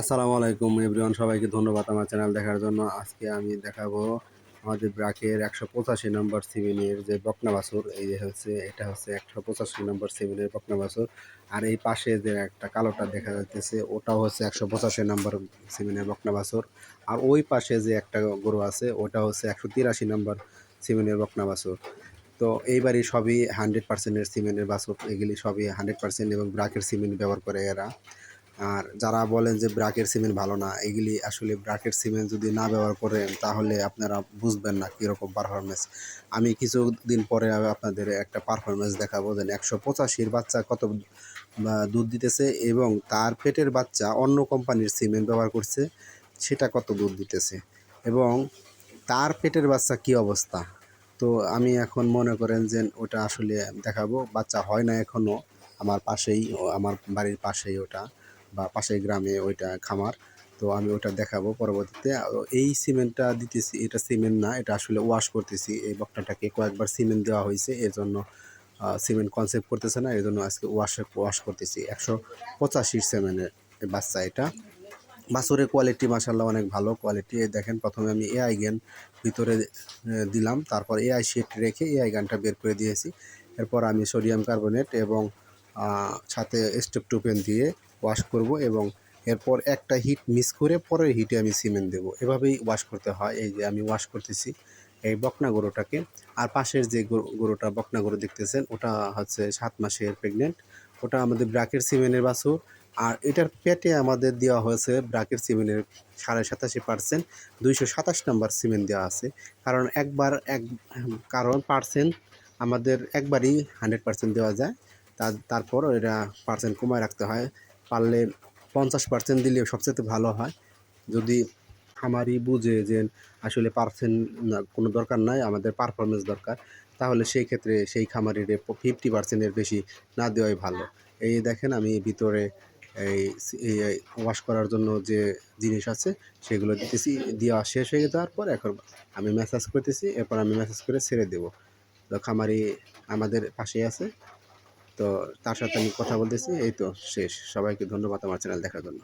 আসসালামু আলাইকুম এভরিওয়ান, সবাইকে ধন্যবাদ আমার চ্যানেল দেখার জন্য। আজকে আমি দেখাবো আমাদের ব্রাকের একশো পঁচাশি নম্বর সিমিনের যে বকনা বাছুর, এই যে হচ্ছে, এটা হচ্ছে একশো পঁচাশি নম্বর সিমিনের বকনা বাছুর। আর এই পাশে যে একটা কালোটা দেখা যাচ্ছে ওটাও হচ্ছে একশো পঁচাশি নম্বর সিমিনের বকনা বাছুর। আর ওই পাশে যে একটা গরু আছে, ওটা হচ্ছে একশো তিরাশি নম্বর সিমিনের বকনা বাছুর। তো এইবারই সবই হান্ড্রেড পার্সেন্টের সিমেন্টের বাছুর, এগুলি সবই হান্ড্রেড পার্সেন্ট এবং ব্রাকের সিমেন্ট ব্যবহার করে এরা। আর যারা বলেন যে ব্রাকের সিমেন্ট ভালো না, এগুলি আসলে ব্রাকের সিমেন্ট যদি না ব্যবহার করেন, তাহলে আপনারা বুঝবেন না কীরকম পারফরমেন্স আমি কিছুদিন পরে আপনাদের একটা পারফরমেন্স দেখাবো। যেন একশো পঁচাশির বাচ্চা কত দুধ দিতেছে এবং তার পেটের বাচ্চা অন্য কোম্পানির সিমেন্ট ব্যবহার করছে, সেটা কত দুধ দিতেছে? এবং তার পেটের বাচ্চা কি অবস্থা? তো আমি এখন মনে করেন যে ওটা আসলে দেখাবো। বাচ্চা হয় না এখনও আমার পাশেই, আমার বাড়ির পাশেই ওটা। বা পাশের গ্রামে ওইটা খামার, তো আমি ওটা দেখাবো পরবর্তীতে। এই সিমেন্টটা দিতেছি, এটা সিমেন্ট না, এটা আসলে ওয়াশ করতেছি। এই বকটাটাকে কয়েকবার সিমেন্ট দেওয়া হয়েছে, এর জন্য সিমেন্ট কনসেপ্ট করতেছে না এই জন্য আজকে ওয়াশ ওয়াশ করতেছি। একশো পঁচাশি সিমেন্টের বাচ্চা এটা। বাছুরের কোয়ালিটি মাসাল্লাহ অনেক ভালো কোয়ালিটি দেখেন, প্রথমে আমি এআই গান ভিতরে দিলাম, তারপর এআই শিট রেখে এআই গানটা বের করে দিয়েছি। এরপর আমি সোডিয়াম কার্বনেট এবং সাথে স্টেপ টুপেন দিয়ে ওয়াশ করব এবং এরপর একটা হিট মিস করে পরের হিটে আমি সিমেন্ট দেবো। এভাবেই ওয়াশ করতে হয়, এই যে আমি ওয়াশ করতেছি এই বকনা গরুটাকে। আর পাশের যে গরুটা, বকনা গরু দেখতেছেন, ওটা হচ্ছে সাত মাসের প্রেগনেন্ট ওটা আমাদের ব্রাকের সিমেন্টের বাছুর। আর এটার পেটে আমাদের দেওয়া হয়েছে ব্রাকের সিমেন্টের সাড়ে সাতাশি পার্সেন্ট দুইশো সাতাশ নাম্বার সিমেন্ট দেওয়া আছে। কারণ একবার এক, কারণ পার্সেন্ট আমাদের একবারই হান্ড্রেড পার্সেন্ট দেওয়া যায়। তার তারপর এটা পার্সেন্ট কমায় রাখতে হয়। পারলে পঞ্চাশ পার্সেন্ট দিলে সবচেয়ে ভালো হয়। যদি আমারই বুঝে যে আসলে পার্সেন্ট কোনো দরকার নাই, আমাদের পারফরমেন্স দরকার, তাহলে সেই ক্ষেত্রে সেই খামারির ফিফটি পার্সেন্টের বেশি না দেওয়াই ভালো। এই দেখেন, আমি ভিতরে এই ওয়াশ করার জন্য যে জিনিস আছে, সেগুলো দিতেছি, দেওয়া শেষ হয়ে যাওয়ার পর এখন আমি মেসেজ করতেছি, এরপর আমি মেসেজ করে ছেড়ে দেবো। খামারি আমাদের পাশেই আছে তো তার সাথে আমি কথা বলতেছি, এই তো শেষ। সবাইকে ধন্যবাদ আমার চ্যানেল দেখার জন্য।